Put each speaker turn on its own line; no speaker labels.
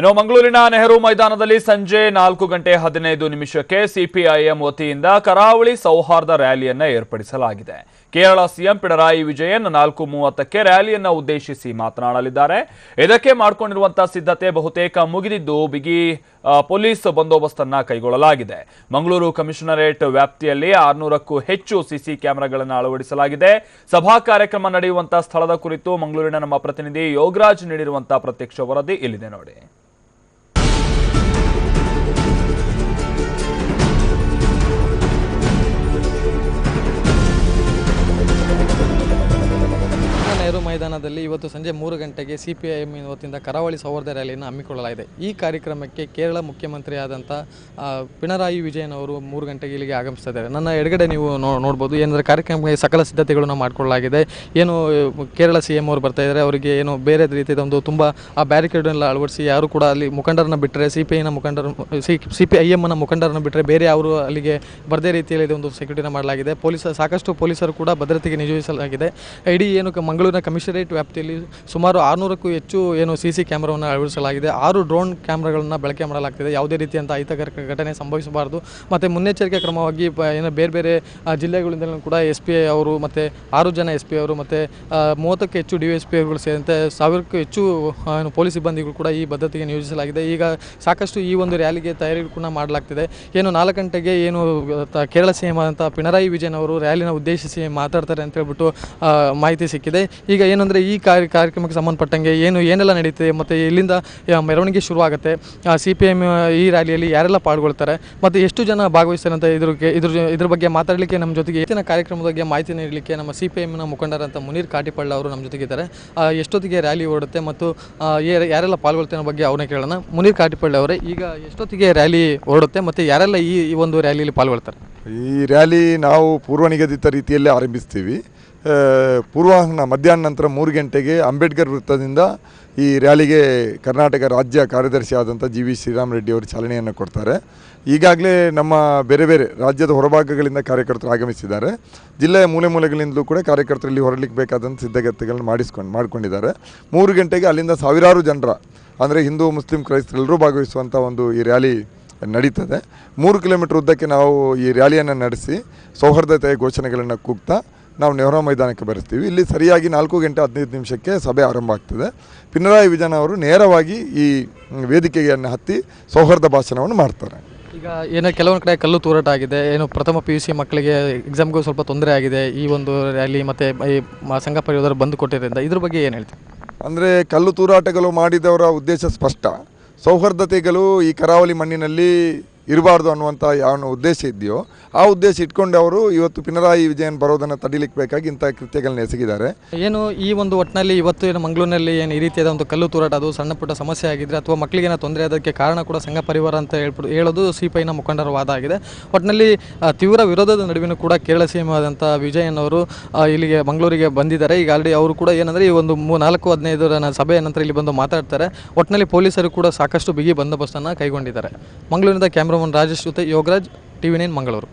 ಇನ್ನು ಮಂಗಳೂರಿನ ನೆಹರು ಮೈದಾನದಲ್ಲಿ ಸಂಜೆ ನಾಲ್ಕು ಗಂಟೆ ಹದಿನೈದು ನಿಮಿಷಕ್ಕೆ ಸಿಪಿಐಎಂ ವತಿಯಿಂದ ಕರಾವಳಿ ಸೌಹಾರ್ದ ರ್ಯಾಲಿಯನ್ನು ಏರ್ಪಡಿಸಲಾಗಿದೆ. ಕೇರಳ ಸಿಎಂ ಪಿಣರಾಯಿ ವಿಜಯನ್ ನಾಲ್ಕು ಮೂವತ್ತಕ್ಕೆ ರ್ಯಾಲಿಯನ್ನು ಉದ್ದೇಶಿಸಿ ಮಾತನಾಡಲಿದ್ದಾರೆ. ಇದಕ್ಕೆ ಮಾಡಿಕೊಂಡಿರುವಂತಹ ಸಿದ್ಧತೆ ಬಹುತೇಕ ಮುಗಿದಿದ್ದು ಬಿಗಿ ಪೊಲೀಸ್ ಬಂದೋಬಸ್ತನ್ನ ಕೈಗೊಳ್ಳಲಾಗಿದೆ. ಮಂಗಳೂರು ಕಮಿಷನರೇಟ್ ವ್ಯಾಪ್ತಿಯಲ್ಲಿ ಆರ್ನೂರಕ್ಕೂ ಹೆಚ್ಚು ಸಿಸಿ ಕ್ಯಾಮೆರಾಗಳನ್ನು ಅಳವಡಿಸಲಾಗಿದೆ. ಸಭಾ ಕಾರ್ಯಕ್ರಮ ನಡೆಯುವಂತಹ ಸ್ಥಳದ ಕುರಿತು ಮಂಗಳೂರಿನ ನಮ್ಮ ಪ್ರತಿನಿಧಿ ಯೋಗರಾಜ್ ನೀಡಿರುವಂತಹ ಪ್ರತ್ಯಕ್ಷ ವರದಿ ಇಲ್ಲಿದೆ ನೋಡಿ.
ನೆಹರು ಮೈದಾನದಲ್ಲಿ ಇವತ್ತು ಸಂಜೆ ಮೂರು ಗಂಟೆಗೆ ಸಿ ಪಿ ಐ ವತಿಯಿಂದ ಕರಾವಳಿ ಸೌಹಾರ್ದ ರ್ಯಾಲಿಯನ್ನು ಹಮ್ಮಿಕೊಳ್ಳಲಾಗಿದೆ. ಈ ಕಾರ್ಯಕ್ರಮಕ್ಕೆ ಕೇರಳ ಮುಖ್ಯಮಂತ್ರಿಯಾದಂಥ ಪಿಣರಾಯಿ ವಿಜಯನ್ ಅವರು ಮೂರು ಗಂಟೆಗೆ ಇಲ್ಲಿಗೆ ಆಗಮಿಸ್ತಿದ್ದಾರೆ. ನನ್ನ ಎಡಗಡೆ ನೀವು ನೋ ನೋಡ್ಬೋದು, ಏನಂದರೆ ಕಾರ್ಯಕ್ರಮಕ್ಕೆ ಸಕಲ ಸಿದ್ಧತೆಗಳನ್ನು ಮಾಡಿಕೊಳ್ಳಲಾಗಿದೆ. ಏನು ಕೇರಳ ಸಿ ಎಂ ಅವರು ಬರ್ತಾ ಇದ್ದಾರೆ. ಅವರಿಗೆ ಏನು, ಬೇರೆ ರೀತಿಯ ಒಂದು ತುಂಬ, ಆ ಬ್ಯಾರಿಕೇಡನ್ನೆಲ್ಲ ಅಳವಡಿಸಿ ಯಾರು ಕೂಡ ಅಲ್ಲಿ ಮುಖಂಡರನ್ನ ಬಿಟ್ಟರೆ ಸಿ ಪಿ ಐನ ಮುಖಂಡರು, ಸಿ ಸಿ ಪಿ ಐ ಎಮ್ನ ಮುಖಂಡರನ್ನು ಬಿಟ್ಟರೆ ಬೇರೆ ಅವರು ಅಲ್ಲಿಗೆ ಬರದೇ ರೀತಿಯಲ್ಲಿ ಒಂದು ಸೆಕ್ಯೂರಿಟಿನ ಮಾಡಲಾಗಿದೆ. ಪೊಲೀಸ್, ಸಾಕಷ್ಟು ಪೊಲೀಸರು ಕೂಡ ಭದ್ರತೆಗೆ ನಿಯೋಜಿಸಲಾಗಿದೆ. ಇಡೀ ಏನು ಮಂಗಳೂರಿನ ಕಮಿಷನರೇಟ್ ವ್ಯಾಪ್ತಿಯಲ್ಲಿ ಸುಮಾರು ಆರುನೂರಕ್ಕೂ ಹೆಚ್ಚು ಏನು ಸಿ ಸಿ ಕ್ಯಾಮ್ರಾವನ್ನು ಅಳವಡಿಸಲಾಗಿದೆ. ಆರು ಡ್ರೋನ್ ಕ್ಯಾಮ್ರಾಗಳನ್ನು ಬಳಕೆ ಮಾಡಲಾಗ್ತಿದೆ. ಯಾವುದೇ ರೀತಿಯಂಥ ಅಹಿತಕರ ಘಟನೆ ಸಂಭವಿಸಬಾರದು. ಮತ್ತು ಮುನ್ನೆಚ್ಚರಿಕೆ ಕ್ರಮವಾಗಿ ಏನು ಬೇರೆ ಬೇರೆ ಜಿಲ್ಲೆಗಳಿಂದ ಕೂಡ ಎಸ್ ಪಿ ಐ ಅವರು ಮತ್ತು ಆರು ಜನ ಎಸ್ ಪಿ ಅವರು ಮತ್ತು ಮೂವತ್ತಕ್ಕೂ ಹೆಚ್ಚು ಡಿ ಎಸ್ ಪಿ ಐಗಳು ಸೇರಿದಂತೆ ಸಾವಿರಕ್ಕೂ ಹೆಚ್ಚು ಏನು ಪೊಲೀಸ್ ಸಿಬ್ಬಂದಿಗಳು ಕೂಡ ಈ ಭದ್ರತೆಗೆ ನಿಯೋಜಿಸಲಾಗಿದೆ. ಈಗ ಸಾಕಷ್ಟು ಈ ಒಂದು ರ್ಯಾಲಿಗೆ ತಯಾರಿ ಕೂಡ ಮಾಡಲಾಗ್ತಿದೆ. ಏನು ನಾಲ್ಕು ಗಂಟೆಗೆ ಏನು ಕೇರಳ ಸಿ ಎಂ ಆದಂಥ ಪಿಣರಾಯಿ ವಿಜಯನ್ ಅವರು ರ್ಯಾಲಿನ ಉದ್ದೇಶಿಸಿ ಮಾತಾಡ್ತಾರೆ ಅಂತ ಹೇಳ್ಬಿಟ್ಟು ಮಾಹಿತಿ ಸಿಕ್ಕಿದೆ. ಈಗ ಏನಂದರೆ ಈ ಕಾರ್ಯ ಕಾರ್ಯಕ್ರಮಕ್ಕೆ ಸಂಬಂಧಪಟ್ಟಂಗೆ ಏನು, ಏನೆಲ್ಲ ನಡೆಯುತ್ತೆ ಮತ್ತು ಇಲ್ಲಿಂದ ಮೆರವಣಿಗೆ ಶುರುವಾಗುತ್ತೆ. ಸಿ ಪಿ ಎಂ ಈ ರ್ಯಾಲಿಯಲ್ಲಿ ಯಾರೆಲ್ಲ ಪಾಲ್ಗೊಳ್ತಾರೆ, ಮತ್ತು ಎಷ್ಟು ಜನ ಭಾಗವಹಿಸ್ತಾರೆ ಅಂತ ಇದ್ರ ಇದ್ರ ಇದ್ರ ಬಗ್ಗೆ ಮಾತಾಡಲಿಕ್ಕೆ ನಮ್ಮ ಜೊತೆಗೆ ಹೆಚ್ಚಿನ ಕಾರ್ಯಕ್ರಮದ ಬಗ್ಗೆ ಮಾಹಿತಿ ನೀಡಲಿಕ್ಕೆ ನಮ್ಮ ಸಿ ಪಿ ಎಮ್ನ ಮುಖಂಡರಂತ ಮುನೀರ್ ಕಾಟಿಪಳ್ಳ ಅವರು ನಮ್ಮ ಜೊತೆಗೆ ಇದ್ದಾರೆ. ಎಷ್ಟೊತ್ತಿಗೆ ರ್ಯಾಲಿ ಓಡುತ್ತೆ ಮತ್ತು ಯಾರೆಲ್ಲ ಪಾಲ್ಗೊಳ್ತಾರೆ ಬಗ್ಗೆ ಅವ್ರನ್ನ ಕೇಳೋಣ. ಮುನೀರ್ ಕಾಟಿಪಳ್ಳಿ ಅವರೇ, ಈಗ ಎಷ್ಟೊತ್ತಿಗೆ ರ್ಯಾಲಿ ಓಡುತ್ತೆ ಮತ್ತು ಯಾರೆಲ್ಲ ಈ ಒಂದು ರ್ಯಾಲಿಯಲ್ಲಿ ಪಾಲ್ಗೊಳ್ತಾರೆ?
ಈ ರ್ಯಾಲಿ ನಾವು ಪೂರ್ವ ನಿಗದಿತ ರೀತಿಯಲ್ಲೇ ಆರಂಭಿಸ್ತೀವಿ. ಪೂರ್ವಾಹ್ನ ಮಧ್ಯಾಹ್ನ ನಂತರ ಮೂರು ಗಂಟೆಗೆ ಅಂಬೇಡ್ಕರ್ ವೃತ್ತದಿಂದ ಈ ರ್ಯಾಲಿಗೆ ಕರ್ನಾಟಕ ರಾಜ್ಯ ಕಾರ್ಯದರ್ಶಿ ಆದಂಥ ಜಿ ವಿ ಶ್ರೀರಾಮ್ ರೆಡ್ಡಿ ಅವರು ಚಾಲನೆಯನ್ನು ಕೊಡ್ತಾರೆ. ಈಗಾಗಲೇ ನಮ್ಮ ಬೇರೆ ಬೇರೆ ರಾಜ್ಯದ ಹೊರಭಾಗಗಳಿಂದ ಕಾರ್ಯಕರ್ತರು ಆಗಮಿಸಿದ್ದಾರೆ. ಜಿಲ್ಲೆಯ ಮೂಲೆ ಮೂಲೆಗಳಿಂದಲೂ ಕೂಡ ಕಾರ್ಯಕರ್ತರಲ್ಲಿ ಹೊರಲಿಕ್ಕೆ ಬೇಕಾದಂಥ ಸಿದ್ಧಗತಿಗಳನ್ನು ಮಾಡಿಸ್ಕೊಂಡು ಮಾಡ್ಕೊಂಡಿದ್ದಾರೆ. ಮೂರು ಗಂಟೆಗೆ ಅಲ್ಲಿಂದ ಸಾವಿರಾರು ಜನರ, ಅಂದರೆ ಹಿಂದೂ, ಮುಸ್ಲಿಂ, ಕ್ರೈಸ್ತರೆಲ್ಲರೂ ಭಾಗವಹಿಸುವಂಥ ಒಂದು ಈ ರ್ಯಾಲಿ ನಡೀತದೆ. ಮೂರು ಕಿಲೋಮೀಟರ್ ಉದ್ದಕ್ಕೆ ನಾವು ಈ ರ್ಯಾಲಿಯನ್ನು ನಡೆಸಿ ಸೌಹಾರ್ದತೆಯ ಘೋಷಣೆಗಳನ್ನು ಕೂಗ್ತಾ ನಾವು ನೆಹರು ಮೈದಾನಕ್ಕೆ ಬರುತ್ತೀವಿ. ಇಲ್ಲಿ ಸರಿಯಾಗಿ ನಾಲ್ಕು ಗಂಟೆ ಹದಿನೈದು ನಿಮಿಷಕ್ಕೆ ಸಭೆ ಆರಂಭ ಆಗ್ತದೆ. ಪಿನರಾಯಿ ವಿಜಯನ್ ಅವರು ನೇರವಾಗಿ ಈ ವೇದಿಕೆಯನ್ನು ಹತ್ತಿ ಸೌಹಾರ್ದ ಭಾಷಣವನ್ನು ಮಾಡ್ತಾರೆ.
ಈಗ ಏನೋ ಕೆಲವೊಂದು ಕಡೆ ಕಲ್ಲು ತೂರಾಟ ಆಗಿದೆ. ಏನು ಪ್ರಥಮ ಪಿ ಯು ಸಿ ಮಕ್ಕಳಿಗೆ ಎಕ್ಸಾಮ್ಗೂ ಸ್ವಲ್ಪ ತೊಂದರೆ ಆಗಿದೆ. ಈ ಒಂದು ರ್ಯಾಲಿ ಮತ್ತು ಈ ಸಂಘ ಪರಿವಾರ ಬಂದು ಕೊಟ್ಟಿದ್ದರಿಂದ ಇದ್ರ ಬಗ್ಗೆ ಏನು ಹೇಳ್ತೀವಿ
ಅಂದರೆ ಕಲ್ಲು ತೂರಾಟಗಳು ಮಾಡಿದವರ ಉದ್ದೇಶ ಸ್ಪಷ್ಟ. ಸೌಹಾರ್ದತೆಗಳು ಈ ಕರಾವಳಿ ಮಣ್ಣಿನಲ್ಲಿ ಇರಬಾರ್ದು ಅನ್ನುವಂಥ ಯಾವ ಉದ್ದೇಶ ಇದೆಯೋ ಆ ಉದ್ದೇಶ ಇಟ್ಕೊಂಡು ಅವರು ಇವತ್ತು ಪಿನರಾಯಿ ವಿಜಯನ್ ಬರೋದನ್ನು ತಡಿಲಿಕ್ಕೆ ಬೇಕಾಗಿ ಇಂಥ ಕೃತ್ಯಗಳನ್ನ ಎಸಗಿದ್ದಾರೆ.
ಏನು ಈ ಒಂದು ಒಟ್ಟಿನಲ್ಲಿ ಇವತ್ತು ಏನು ಮಂಗಳೂರಿನಲ್ಲಿ ಏನು ಈ ರೀತಿಯಾದ ಒಂದು ಕಲ್ಲು ತೂರಾಟ ಅದು ಸಣ್ಣ ಪುಟ್ಟ ಸಮಸ್ಯೆ ಆಗಿದ್ರೆ ಅಥವಾ ಮಕ್ಕಳಿಗೆ ಏನೋ ತೊಂದರೆ ಅದಕ್ಕೆ ಕಾರಣ ಕೂಡ ಸಂಘ ಪರಿವಾರ ಅಂತ ಹೇಳ್ಬಿಟ್ಟು ಹೇಳೋದು ಸಿ ಪಿ ಐನ ಮುಖಂಡರ ವಾದ ಆಗಿದೆ. ಒಟ್ಟಿನಲ್ಲಿ ತೀವ್ರ ವಿರೋಧದ ನಡುವಿನ ಕೂಡ ಕೇರಳ ಸಿ ಎಂ ಆದಂಥ ವಿಜಯನ್ ಅವರು ಇಲ್ಲಿಗೆ ಮಂಗಳೂರಿಗೆ ಬಂದಿದ್ದಾರೆ. ಈಗ ಆಲ್ರೆಡಿ ಅವರು ಕೂಡ ಏನಂದರೆ ಈ ಒಂದು ಮೂ, ನಾಲ್ಕು ಹದಿನೈದರ ಸಭೆಯ ನಂತರ ಇಲ್ಲಿ ಬಂದು ಮಾತಾಡ್ತಾರೆ. ಒಟ್ಟಿನಲ್ಲಿ ಪೊಲೀಸರು ಕೂಡ ಸಾಕಷ್ಟು ಬಿಗಿ ಬಂದೋಬಸ್ತನ್ನು ಕೈಗೊಂಡಿದ್ದಾರೆ. ಮಂಗಳೂರಿನಿಂದ ಕ್ಯಾಮ್ರಾಮನ್ ರಾಜೇಶ್ ಜೊತೆ Yogaraj T V nine Mangaluru.